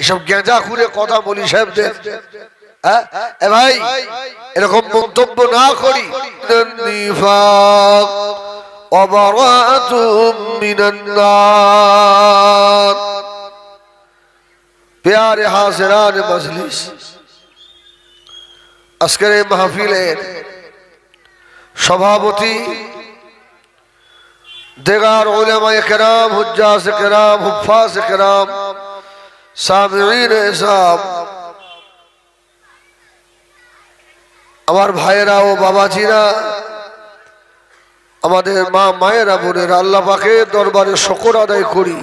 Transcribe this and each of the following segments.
এসব গেঁজা খুঁড়ে কথা বলি সাহেবদের। হ্যাঁ? ভাই, এরকম মন্তব্য না করি। প্যারে হাজরান মজলিস। আজকের এই মাহফিলের সভাপতি দেগার ওলামায়ে কেরাম হুজ্জাস কেরাম হুফাস কেরাম আমার ভাইয়েরা ও বাবাজিরা, আমাদের মা মায়েরা বোনেরা, আল্লাহ পাকের দরবারে শকর আদায় করি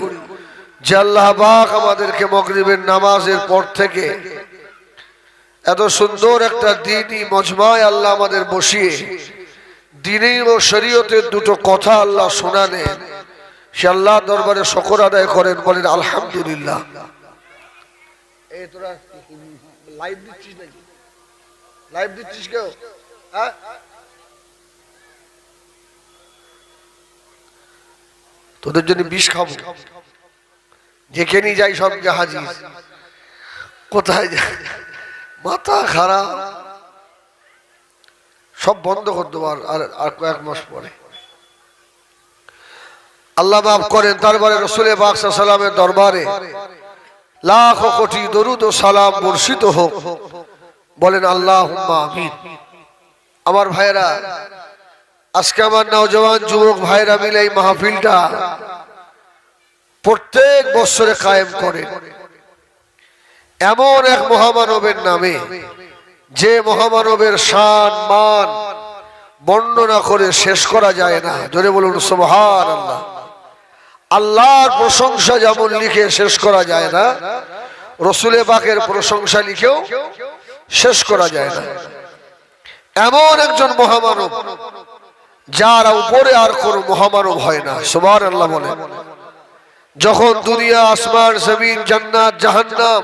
যে আল্লাহ পাক আমাদেরকে মগরিবের নামাজের পর থেকে এত সুন্দর একটা দিনই, মজমায় আল্লাহ আমাদের বসিয়ে দিনই ও শরীয়তের দুটো কথা আল্লাহ শোনালেন। সে আল্লাহ দরবারে শকর আদায় করেন, বলেন আলহামদুলিল্লাহ। হ্যাঁ? তোদের জন্য বিষ খাব। যেখানে যাই সবকে হাজির। কোথায় যাই মাথা খারাপ। সব বন্ধ করে আর, আর- কয়েক মাস পরে। আল্লাহ মাফ করেন, তারপরে রসুলে বাক্সা সালামের দরবারে। লাখ কোটি দরুদ ও সালাম বর্ষিত হোক। বলেন আল্লাহ আমার ভাইয়েরা, আজকে আমার নওজওয়ান যুবক ভাইরা মিলে এই মাহফিলটা প্রত্যেক বছরে কায়েম করে এমন এক মহামানবের নামে, যে মহামানবের শান, মান বর্ণনা করে শেষ করা যায় না। জোরে বলুন সুবহান আল্লাহ আল্লাহর প্রশংসা যেমন লিখে শেষ করা যায় না, রসুলে বাকের প্রশংসা লিখেও শেষ করা যায় না। এমন একজন মহামানব, যার উপরে আর কোন মহামানব হয় না সবার আল্লাহ বলে। যখন দুনিয়া, আসমান, জমিন, জান্নাত, জাহান্নাম,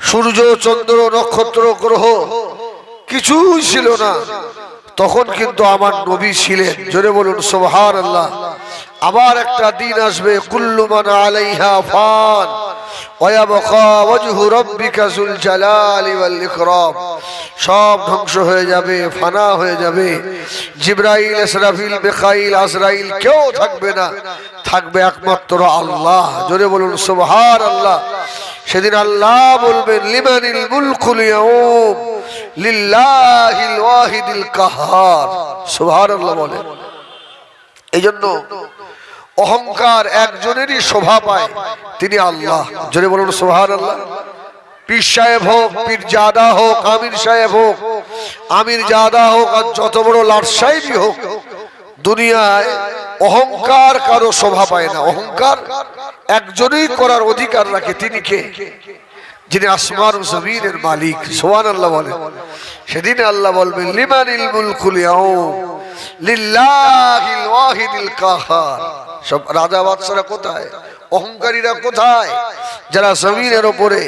সূর্য, চন্দ্র, নক্ষত্র, গ্রহ কিছুই ছিল না তখন কিন্তু আমার নবী ছিলেন। জোরে বলুন সোহার আল্লাহ আবার একটা দিন আসবে কুল্লুমান আলাইহা ফান সব ধ্বংস হয়ে যাবে, ফানা হয়ে যাবে। জিব্রাইল, ইসরাফিল, মিকাইল, আজরাইল কেউ থাকবে না। থাকবে একমাত্র আল্লাহ। জোরে বলুন, সুবহানাল্লাহ। সেদিন আল্লাহ বলবেন লিমানিল মুলকুল ইয়াউম লিল্লাহিল ওয়াহিদিল কাহার। সুবহানাল্লাহ বলে। এই জন্য অহংকার একজনেরই শোভা পায়, তিনি আল্লাহ। জোরে বলুন সোহান আল্লাহ পীর সাহেব হোক, পীর জাদা হোক, আমির সাহেব হোক, আমির জাদা হোক আর যত বড় লাট সাহেবই হোক, দুনিয়ায় অহংকার কারও শোভা পায় না। অহংকার একজনই করার অধিকার রাখে তিনি কে? যিনি আসমান জমিনের মালিক। সোহান আল্লাহ বলে। সেদিন আল্লাহ বলবেন লিমানিল মুলকুল ইয়াউম, লিল্লাহিল ওয়াহিদিল কাহার। সব রাজা বাদশারা কোথায়? অহংকারীরা কোথায়? যারা জমিনের ওপরে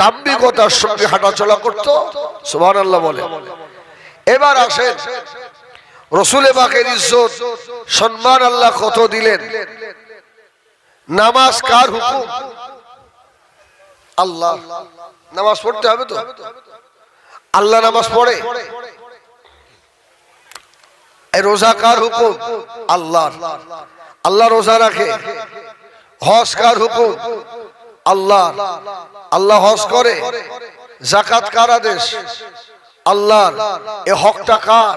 দাম্ভিকতার সঙ্গে হাঁটাচলা করতো, সুবহানাল্লাহ বলে। এবার আসেন, রসুলে বাকের ইজ্জত, সম্মান আল্লাহ কত দিলেন? নামাজ কার হুকুম? আল্লাহ। নামাজ পড়তে হবে তো? আল্লাহ নামাজ পড়ে। রোজা কার হুকুম? আল্লাহ আল্লাহ রোজা রাখে। হজ কার হুকুম? আল্লাহ আল্লাহ হজ করে। জাকাত কার আদেশ? আল্লাহর। এ হকটা কার?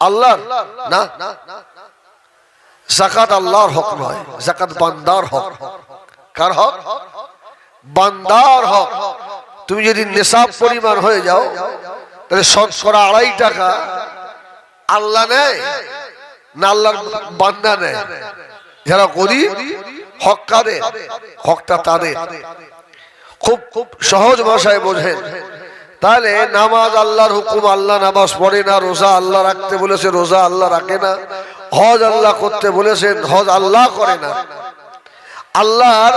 আল্লাহর। না? জাকাত আল্লাহর হক নয়, জাকাত বান্দার হক। কার হক? বান্দার হক। তুমি যদি নেশাব পরিমাণ হয়ে যাও, তাহলে শতকরা আড়াই টাকা আল্লাহ নেয় না আল্লাহর বান্দা নেয়? যারা গরিব হক কাদের হকটা তাদের। খুব খুব সহজ ভাষায় বোঝেন। তাহলে নামাজ আল্লাহর হুকুম, আল্লাহ নামাজ পড়ে না, রোজা আল্লাহ রাখতে বলেছে, রোজা আল্লাহ রাখে না। হজ আল্লাহ করতে বলেছেন, হজ আল্লাহ করে না। আল্লাহর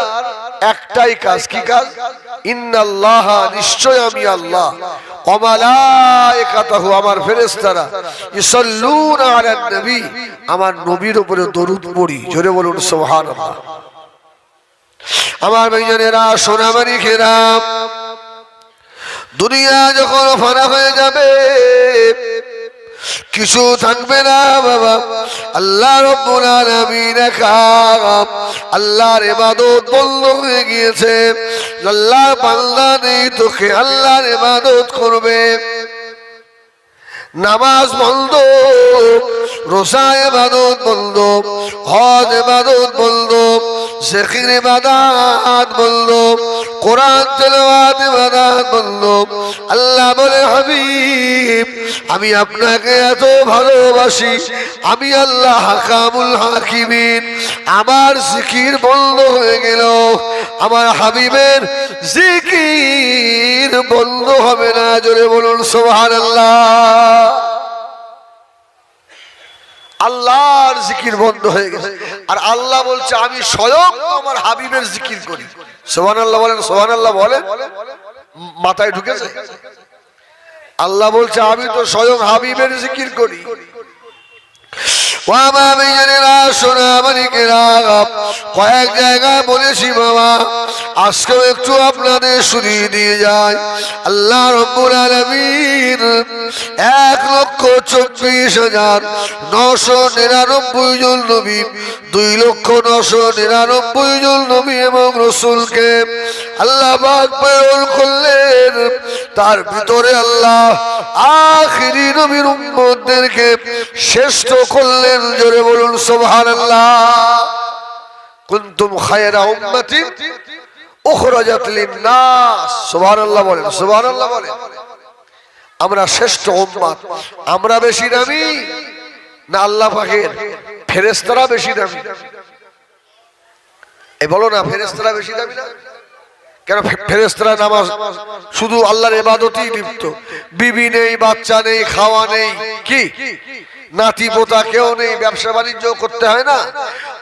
একটাই কাজ, কি কাজ? ইন্নাল্লাহ নিশ্চয় আমি আল্লাহ। আমার নবী, আমার নবীর দরুদ জোরে বলুন আমার দুনিয়া যখন ফানা হয়ে যাবে কিছু থাকবে না, বাবা। আল্লাহ রব্বুল আল্লাহর ইবাদত বন্ধ হয়ে গিয়েছে। আল্লাহ বান্দা নেই, তোকে আল্লাহর ইবাদত করবে। নামাজ বন্ধ। রোসা এবাদত বন্ধ হজ এবাদত বন্ধ শেখির ইবাদত বন্ধ কোরআন তেলাওয়াত ইবাদত বন্ধ আল্লাহ বলে, হাবিব, আমি আপনাকে এত ভালোবাসি, আমি আল্লাহ হাকামুল হাকিমিন, আমার জিকির বন্ধ হয়ে গেল, আমার হাবিবের জিকির বন্ধ হবে না, জোরে বলুন, সুবহানাল্লাহ। আল্লাহর জিকির বন্ধ হয়ে গেছে। আর আল্লাহ বলছে, আমি স্বয়ং আমার হাবিবের জিকির করি। সোহান আল্লাহ বলেন সোহান আল্লাহ বলে, মাথায় ঢুকেছে। আল্লাহ বলছে, আমি তো স্বয়ং হাবিবের জিকির করি। কয়েক জায়গায় বলেছি বাবা, আজকেও একটু আপনাদের শুনিয়ে দিয়ে যায় আল্লাহ রব্বুল আলমীর এক লক্ষ চব্বিশ হাজার নশো নিরানব্বই জন নবী, দুই লক্ষ নশো নিরানব্বই জন নবী এবং রসুলকে আল্লাহ প্রেরণ করলেন। তার ভিতরে আল্লাহ আখিরি নবীর উম্মতদেরকে শ্রেষ্ঠ করলেন, জোরে বলুন সুবহানাল্লাহ। কুনতুম খায়রা উম্মাতিন উখরাজাত লিন-নাস। সুবহানাল্লাহ বলেন সুবহানাল্লাহ বলেন। আমরা শ্রেষ্ঠ উম্মত, আমরা বেশি দামি না আল্লাহ পাকের? ফেরেশতারা বেশি দামি। এই বলো না, ফেরেশতারা বেশি দামি না? কেন ফেরেস্তরা নামাজ শুধু আল্লাহর এবাদতেই লিপ্ত। বিবি নেই, বাচ্চা নেই, খাওয়া নেই। কি? নাতি, পোতা কেউ নেই, ব্যবসা বাণিজ্য করতে হয় না।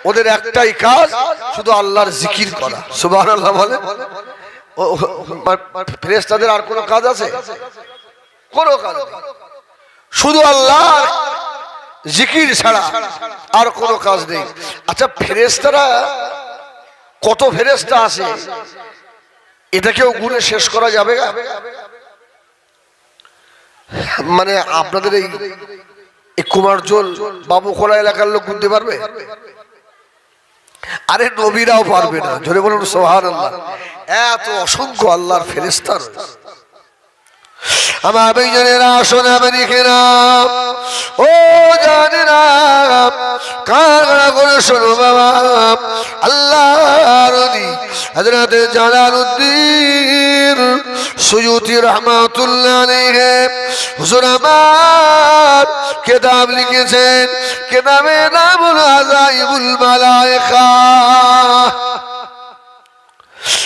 ওদের একটাই কাজ, শুধু আল্লাহর জিকির করা। সুবাহ আল্লাহ বলে ফেরেস্তাদের আর কোনো কাজ আছে? কোনো কাজ শুধু আল্লাহ জিকির ছাড়া আর কোনো কাজ নেই। আচ্ছা ফেরেস্তারা কত ফেরেস্তা আছে? এটাকেও গুণে শেষ করা যাবে মানে আপনাদের এই এই কুমারজোল বাবুখোলা এলাকার লোক বুঝতে পারবে? আরে নবীরাও পারবে না। ধরে বলুন সোহান আল্লাহ এত অসংখ্য আল্লাহর ফেরেস্তার আমার আল্লাহ হজরত জালালউদ্দিন সুয়ুতি রহমাতুল্লাহ আলাইহি হুজুর আমার কিতাব লিখেছেন কিতাবের নাম হলো আজাইবুল মালায়েকা।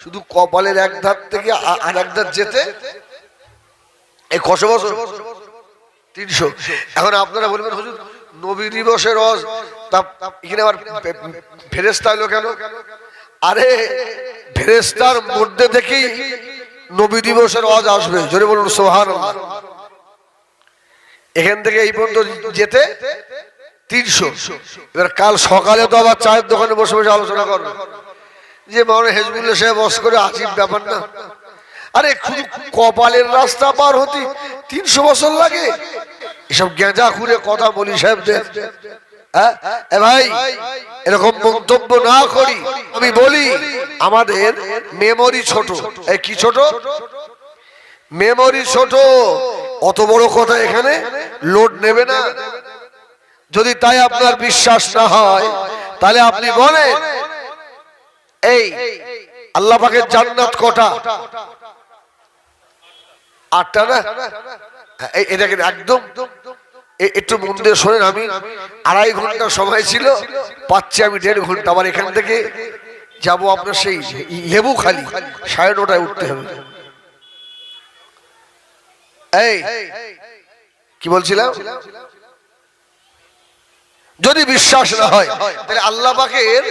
শুধু কপালের এক ধার থেকে আর এক ধার যেতে? এই কত বছর? তিনশো। এখন আপনারা বলবেন, হুজুর, নবী দিবসের রস তা এখানে আবার ফেরেস্তা এলো কেন? আরে ফেরেস্তার মধ্যে থেকেই নবী দিবসের রজ আসবে। জোরে বলুন সোহান এখান থেকে এই পর্যন্ত যেতে? তিনশো। এবার কাল সকালে তো আবার চায়ের দোকানে বসে বসে আলোচনা করবে। যে মনে হেজবুল্লাহ সাহেব বস করে আজিব ব্যাপার না আরে খুব কপালের রাস্তা পার হতে তিনশো বছর লাগে। এসব গেঁজা খুঁড়ে কথা বলি সাহেবদের। হ্যাঁ? ভাই, এরকম মন্তব্য না করি। আমি বলি, আমাদের মেমোরি ছোট। কি ছোট? মেমোরি ছোট, অত বড় কথা এখানে লোড নেবে না। যদি তাই আপনার বিশ্বাস না হয়, তাহলে আপনি বলেন এই, আল্লাহ পাকের জান্নাত কটা? আটটা না? এই- এটাকে একদম একটু মন দিয়ে শোনেন আমি। আড়াই ঘণ্টা সময় ছিল, পাচ্ছি আমি দেড় ঘণ্টা। আবার এখান থেকে যাব আপনার সেই লেবু খালি, সাড়ে নটায় উঠতে হবে। এই, কি বলছিলাম? যদি বিশ্বাস না হয়, তাহলে আল্লাহ পাকের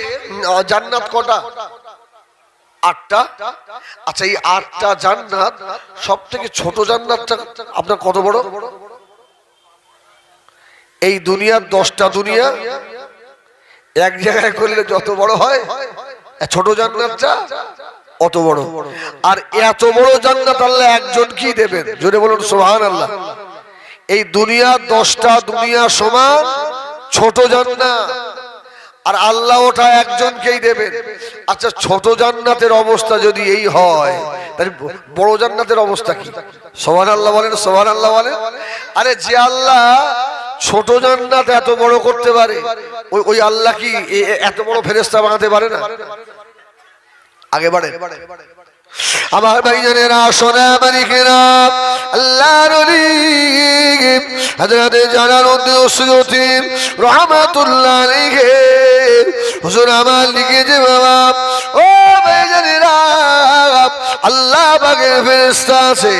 জান্নাত কটা? আটটা। আচ্ছা এই আটটা জান্নাত সব থেকে ছোট জান্নাতটা আপনার কত বড়? এই দুনিয়ার দশটা দুনিয়া, এক জায়গায় করলে যত বড় হয়, ছোট জান্নাতটা অত বড়। আর এত বড় জান্নাত আল্লাহ একজন কি দেবেন। জোরে বলুন সোহান আল্লাহ এই দুনিয়া, দশটা দুনিয়া সমান ছোট জান্নাত। আর আল্লাহ ওটা একজনকেই দেবেন। আচ্ছা ছোট জান্নাতের অবস্থা যদি এই হয়, তাহলে বড় জান্নাতের অবস্থা কি? সোহান আল্লাহ বলেন সোহান আল্লাহ বলেন। আরে যে আল্লাহ ছোট জান্নাত এত বড় করতে পারে, ওই ওই আল্লাহ কি এত বড় ফেরেস্তা বানাতে পারে না? আগে বাড়ে আমার ভাইজানেরা সোনা মালিকেরা আল্লাহ হজরত জালালউদ্দিন সুয়ুতি রহমাতুল্লাহ আলাইহি। হুজুর আমার লিখেছে বাবা, ও আল্লাহ পাকের ফেরেশতা আছে।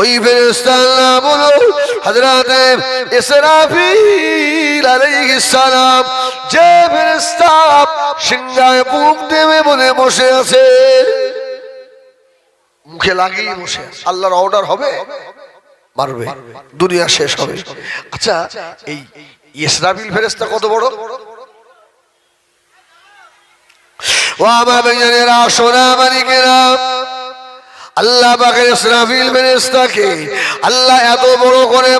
ওই ফেরেশতা আল্লাহ বলো হযরত ইসরাফিল আলাইহিস সালাম। যে ফেরেশতা সিংহায় বুক দেবে বলে বসে আছে। মুখে লাগিয়ে বসে। আল্লাহর অর্ডার হবে, মারবে, দুনিয়া শেষ হবে। আচ্ছা এই ইসরাফিল ফেরেস্তা কত বড়? ও আল্লাহ আল্লাহ এত বড় করে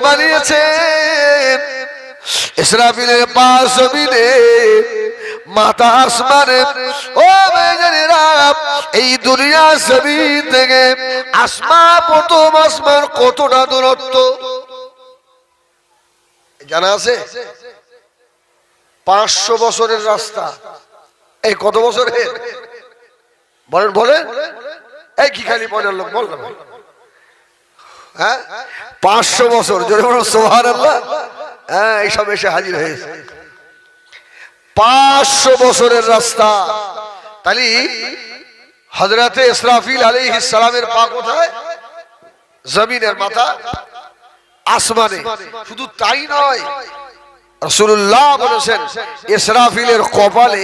বেজনেরা এই দুনিয়া থেকে আসমা প্রথম আসমান কতটা দূরত্ব? জানা আছে? পাঁচশো বছরের রাস্তা। এই কত বছরের? বলেন বলেন। এই কি খালি পয়লার লোক, বল। হ্যাঁ? পাঁচশো বছর বলো সোহার হ্যাঁ এইসব এসে হাজির হয়েছে। পাঁচশো বছরের রাস্তা। তাহলে হজরতে ইসরাফিল আলী সালামের পা কোথায়? জমিনের মাথা আসমানে। শুধু তাই নয় রসুল্লাহ বলেছেন, ইসরাফিলের কপালে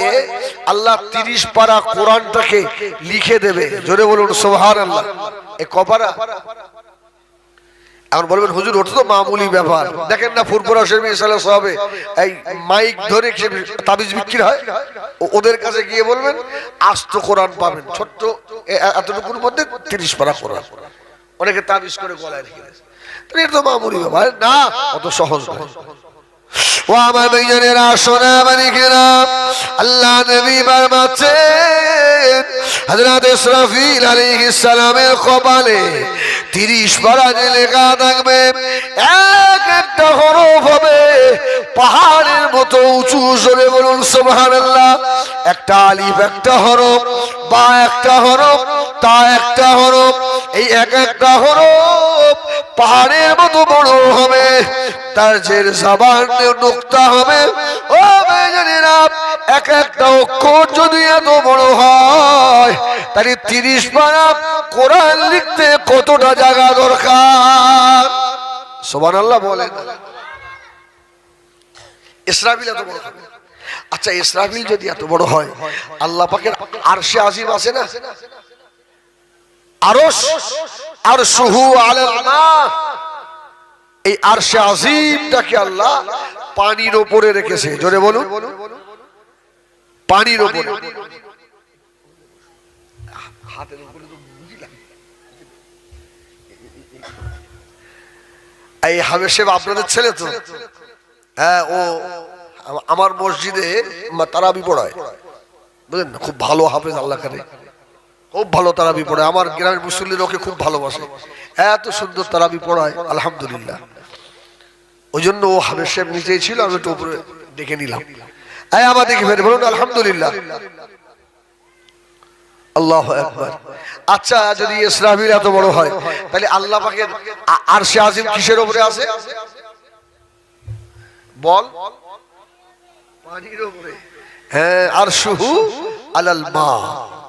আল্লাহ তিরিশ পারা কোরআনটাকে লিখে দেবে। জোরে বলুন সোহার আল্লাহ এ কপারা এখন বলবেন, হুজুর, ওটা তো মামুলি ব্যাপার। দেখেন না ফুরপুরা মেয়ে সালে সাহাবে এই মাইক ধরে তাবিজ বিক্রি হয়? ওদের কাছে গিয়ে বলবেন, আস্ত কোরআন পাবেন। ছোট্ট এতটুকুর মধ্যে তিরিশ পারা কোরআন। অনেকে তাবিজ করে গলায় রেখে দেয় এটা তো মামুলি ব্যাপার। না, অত সহজ নয়। ও আমার ভাইজানেরা সোনা মানিকেরা আল্লাহ নবী বারমাচ্ছেন হযরত ইসরাফিল আলাইহিস সালামের কপালে 30 পারা লেখা থাকবে, এক একটা হরফ হবে, পাহাড়ের মতো উঁচু জোরে বলুন সুবহানাল্লাহ, একটা আলিফ, একটা হরফ, বা একটা হরফ, তা একটা হরফ, এই এক একটা হরফ পাহাড়ের মতো বড় হবে, তার যে জবান নোক্তা হবে। ও বেজানেরা এক একটা অক্ষর যদি এত বড় হয়, তাহলে তিরিশ পারা কোরআন লিখতে কতটা জায়গা দরকার? সোবান আল্লাহ বলেন। ইসরাফিল এত বড় হবে। আচ্ছা ইসরাফিল যদি এত বড় হয়, আল্লাহ পাকের আরশে আজিম আছে না? আরশ? আর সুহু আলাল মা এই আরশে আজিমটাকে আল্লাহ পানির ওপরে রেখেছে। জোরে বলুন। পানির ওপরে। এই হাবেশেব আপনাদের ছেলে তো? হ্যাঁ ও আম- আমার মসজিদে তারাবি পড়ায়। বুঝলেন? খুব ভালো হাফেজ, আল্লাহ কারে। খুব ভালো তারাবি পড়ে। আমার গ্রামের মুসল্লির ওকে খুব ভালোবাসে। এত সুন্দর তারাবি পড়ায়, আলহামদুলিল্লাহ। ওই জন্য ও হাবের সাহেব নিচেই ছিল, আমি একটু উপরে ডেকে নিলাম। এই আমার দেখে ফেরে বলুন, আলহামদুলিল্লাহ। আল্লাহ আচ্ছা যদি ইসরাফিল এত বড় হয়, তাহলে আল্লাহ পাকের আ- আরশে আজিম কিসের উপরে আছে? বল। হ্যাঁ আর শুহু আলাল মা।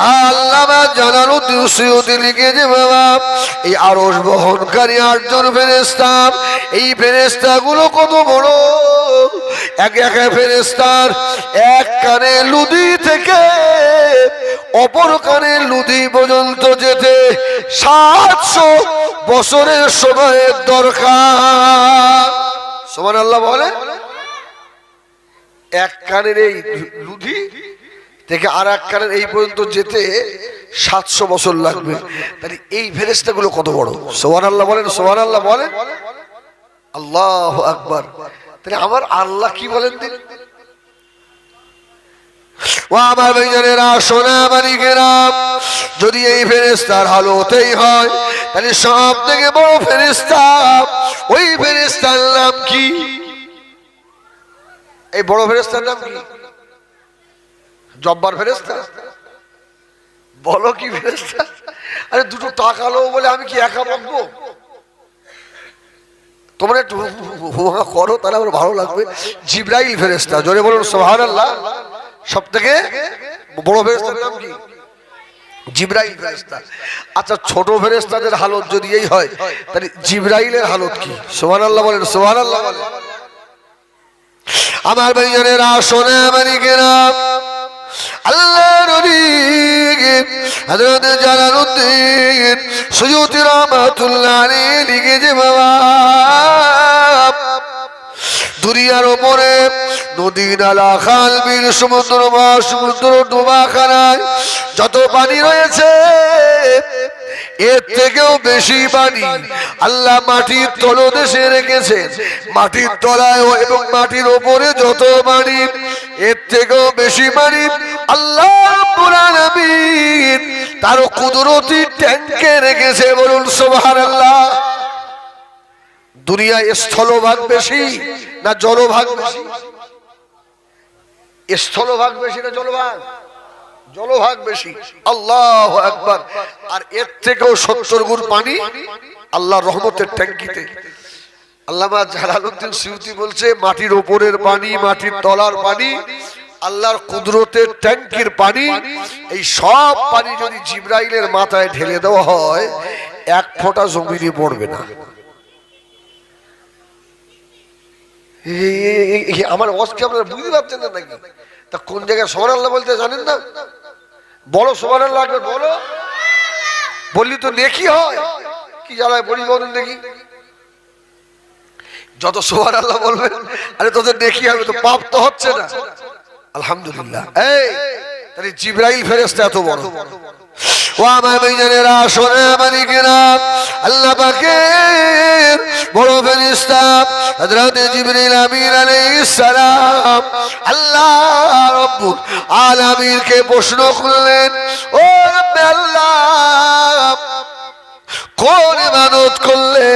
আল্লাহ জানার উদ্দেশ্যে লিখেছে বাবা, এই বহনকারী আটজন ফেরেস্তা এই ফেরেস্তা গুলো কত বড়। এক ফেরেস্তার এক কানে লুদি থেকে অপর কানে লুদি পর্যন্ত যেতে সাতশো বছরের সময়ের দরকার। সমান আল্লাহ বলে এক কানের এই লুধি থেকে আর কানের এই পর্যন্ত যেতে সাতশো বছর লাগবে। তাহলে এই ফেরেস্তা গুলো কত বড়? সোহান আল্লাহ বলেন সোহান আল্লাহ বলেন। আল্লাহ আকবার। তাহলে আমার আল্লাহ কি বলেন দিন? ও আমার যদি এই ফেরেস্তার হালতেই হয়, তাহলে সব থেকে বড় ফেরেস্তা ওই ফেরেস্তার নাম কি? এই বড় ফেরেস্তার নাম কি? জব্বার ফেরেস্তা বলো কি ফেরেস্তা আরে দুটো তাকালো বলে আমি কি একা বকবো? তোমরা একটু হুহা করো, তাহলে আমার ভালো লাগবে। জিব্রাইল ফেরেস্তা জোরে বলুন সোহান আল্লাহ সব থেকে বড় ফেরেস্তার নাম কি? জিব্রাইল ফেরেস্তা আচ্ছা ছোট ফেরেস্তাদের হালত যদি এই হয়, তাহলে জিব্রাইলের হালত কি? সোহান আল্লাহ বলেন সোহান আল্লাহ বলেন। আমার ভাইজানেরা, শোনে মালিকেরা আল্লাহ বাবা দুনিয়ার ওপরে নদী নালা খাল সমুদ্র বা সমুদ্র ডোবাখানায় যত পানি রয়েছে এর থেকেও বেশি পানি। আল্লাহ মাটির তলদেশে রেখেছেন। মাটির তলায় এবং মাটির ওপরে যত পানি, এর থেকেও বেশি পানি আল্লাহ রাব্বুল তার কুদরতি ট্যাঙ্কে রেখেছে। বলুন, সুবহানাল্লাহ। দুনিয়ায় স্থলভাগ বেশি না জলভাগ বেশি? স্থলভাগ বেশি না জলভাগ? জলভাগ বেশি। আল্লাহ একবার আর এর থেকেও সত্তর গুণ পানি আল্লাহ রহমতের ট্যাঙ্কিতে। আল্লামা জালালউদ্দিন সিউতি বলছে, মাটির ওপরের পানি, মাটির তলার পানি, আল্লাহর কুদরতের ট্যাঙ্কির পানি, এই সব পানি যদি জিব্রাইলের মাথায় ঢেলে দেওয়া হয়, এক ফোঁটা জমিনে পড়বে না। আমার অস্কে আপনারা বুঝতে পারছেন না নাকি? তা কোন জায়গায় সোমান আল্লাহ বলতে জানেন না? বলো সবার লাগবে বলো। বললি তো নেকি হয়। কি জ্বালায় বলি বলুন দেখি। যত সোহার আল্লাহ বলবে, আরে তোদের নেকি হবে, তো পাপ তো হচ্ছে না। আলহামদুলিল্লাহ। এই, তাহলে জিব্রাইল ফেরেস্তা এত বড়। ও আমার ভাইজানেরা সোনা মালিকেরা, আল্লাহ পাকের বড় ফেরেশতা হযরত জিবরিল আমিন আলাইহিস আল্লাহ রব্বুল আলামিনকে প্রশ্ন করলেন, ও রব্বে আল্লাহ, কোন ইবাদত করলে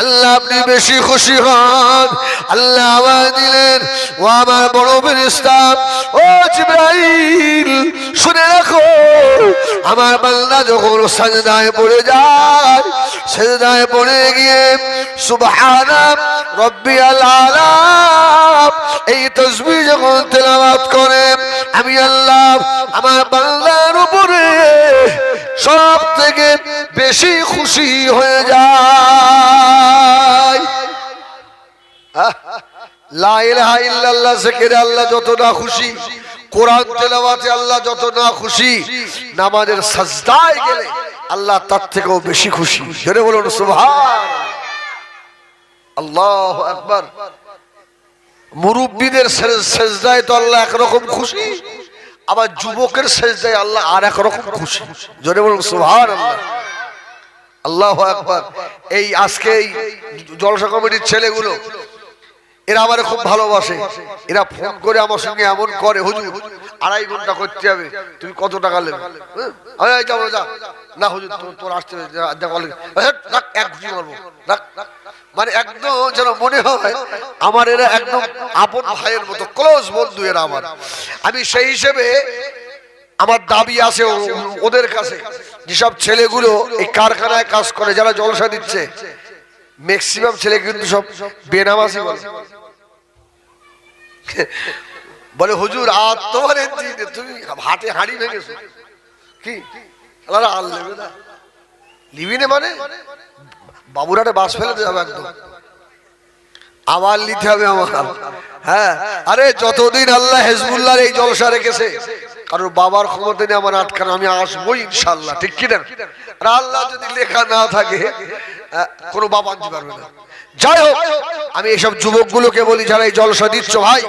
আল্লাহ আপনি বেশি খুশি হন? আল্লাহ আওয়াজ দিলেন, ও আমার বড় ফেরেশতা ও জিব্রাইল, শুনে রাখো, আমার বান্দা যখন সাজদায় পড়ে যায়, সাজদায় পড়ে গিয়ে সুবহানা রব্বিয়াল আলা এই তসবিহ যখন তেলাওয়াত করে, আমি আল্লাহ আমার বান্দার উপরে সব থেকে বেশি খুশি হয়ে যায়। আহ, লা ইলাহা ইল্লাল্লাহ জিকিরে আল্লাহ যত না খুশি। কোরআন তেলাওয়াতে আল্লাহ যত না খুশি। নামাজের সাজদায় গেলে আল্লাহ তার থেকেও বেশি খুশি। জোরে বলুন সুবহান আল্লাহ আকবার। মুরব্বীদের সেজদায় তো আল্লাহ একরকম খুশি। আবার যুবকের সেজদায় আল্লাহ আর একরকম খুশি। জোরে বলুন সুবহান আল্লাহ আল্লাহ আকবার। এই আজকে এই জলসা কমিটির ছেলেগুলো এরা আমার খুব ভালোবাসে। এরা ফোন করে আমার সঙ্গে এমন করে, হুজুর, আড়াই ঘণ্টা করতে হবে, তুমি কত টাকা নেবে? হ্যাঁ? না, হুজুর তোর আসতে হবে। মানে একদম যেন মনে হয়, আমার এরা একদম আপন ভাইয়ের মতো ক্লোজ বন্ধু এরা আমার। আমি সেই হিসেবে আমার দাবি আছে ওদের কাছে। যেসব ছেলেগুলো এই কারখানায় কাজ করে, যারা জলসা দিচ্ছে ম্যাক্সিমাম ছেলে কিন্তু সব বেনামাজি বলে। বলে, হুজুর, আর তোমার তুমি হাটে হাড়ি ভেঙেছো? কি? আল্লাহ না। মানে? বাবুরাটে বাস ফেলে যাবে একদম। আবার নিতে হবে আমার হ্যাঁ? আরে, যতদিন আল্লাহ হেজবুল্লাহর এই জলসা রেখেছে কারণ বাবার ক্ষমতা নেই আমার আটকানো, আমি আসব ইনশাল্লাহ ঠিক কিনা আল্লাহ যদি লেখা না থাকে কোনো বাবা আনতে পারবে না। যাই হোক, আমি এইসব যুবকগুলোকে বলি, যারা এই জলসা দিচ্ছ ভাই,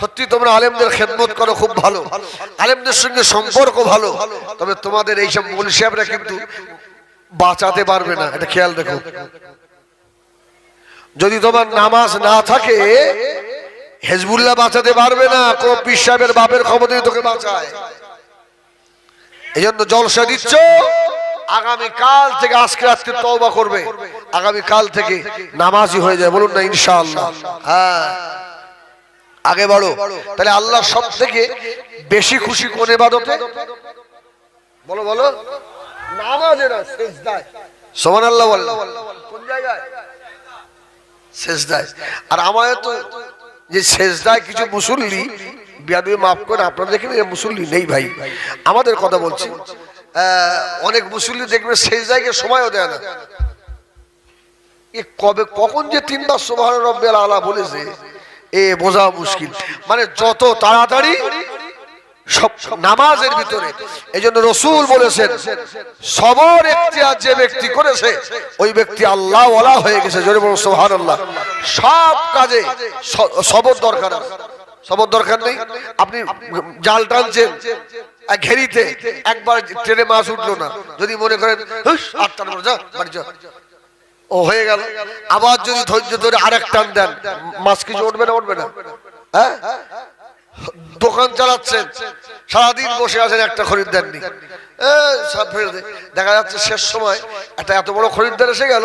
সত্যি তোমরা আলেমদের খেদমত করো, খুব ভালো। আলেমদের সঙ্গে সম্পর্ক ভালো, তবে তোমাদের এইসব মূল সাহেবরা কিন্তু বাঁচাতে পারবে না। এটা খেয়াল রেখো। যদি তোমার নামাজ না থাকে, হেজবুল্লাহ বাঁচাতে পারবে না, কোন পীর সাহেবের বাপের ক্ষমতা তোকে বাঁচায়। এই জন্য জলসা দিচ্ছ। আগামী কাল থেকে আজকে আজকে তওবা করবে। আগামী কাল থেকে নামাজি হয়ে যায় বলুন না, ইনশাআল্লাহ। হ্যাঁ। আগে বাড়ো তাহলে আল্লাহ সব থেকে বেশি খুশি কোন এবাদতে বলো বলো। নামাজে না সেজদায়। সোমান আল্লাহ বল। কোন জায়গায়? সেজদায়। আর আমাদের তো যে সেজদায় কিছু মুসল্লি বিয়াদুয়ে মাফ করে আপনারা দেখেন এরা মুসল্লি নেই ভাই। আমাদের কথা বলছি। অনেক মুসল্লি দেখবে সেই জায়গায় সময়ও দেয় না। এ কবে, কখন যে তিনবার সোভান রব্বেল আলা বলেছে, এ বোঝা মুশকিল। মানে যত তাড়াতাড়ি সব নামাজের ভিতরে এই জন্য রসুল বলেছেন, সবর এখতিয়ার যে ব্যক্তি করেছে, ওই ব্যক্তি আল্লাহ হয়ে গেছে। জোরে বলুন সোহান আল্লাহ সব কাজে সবর দরকার। সবর দরকার নেই। আপনি জাল টানছেন ঘেরিতে একবার ট্রেনে মাছ উঠল না। যদি মনে করেন যা ও হয়ে গেল। আবার যদি ধৈর্য ধরে আরেক টান দেন, মাছ কিছু উঠবে না উঠবে না? হ্যাঁ? দোকান চালাচ্ছেন। সারাদিন বসে আছেন একটা খরিদ্দার নেই। দেখা যাচ্ছে শেষ সময় একটা এত বড় খরিদ্দার এসে গেল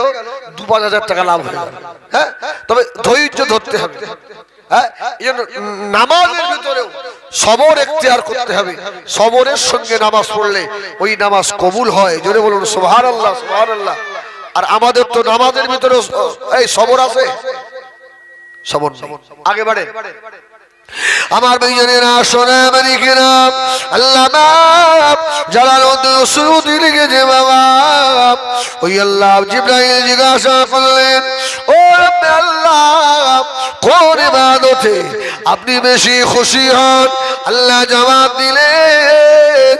দু পাঁচ হাজার টাকা লাভ হয়ে গেল। হ্যাঁ? তবে ধৈর্য ধরতে হবে। হ্যাঁ? নামাজের ভিতরেও সবর এখতিয়ার করতে হবে। সবরের সঙ্গে নামাজ পড়লে ওই নামাজ কবুল হয়। জোরে বলুন সোহার আল্লাহ সোহার আল্লাহ আর আমাদের তো নামাজের ভিতরে এই সবর আছে। সবর আগে বাড়ে আমার ভাইজানেরা সোনা মানিকেরা আল্লাহ বাপ জালালউদ্দিন সুরুদি লিখেছে বাবা, ওই আল্লাহ জিব্রাইল জিজ্ঞাসা করলেন, ও আল্লাহ, কোন ইবাদতে আপনি বেশি খুশি হন? আল্লাহ জবাব দিলেন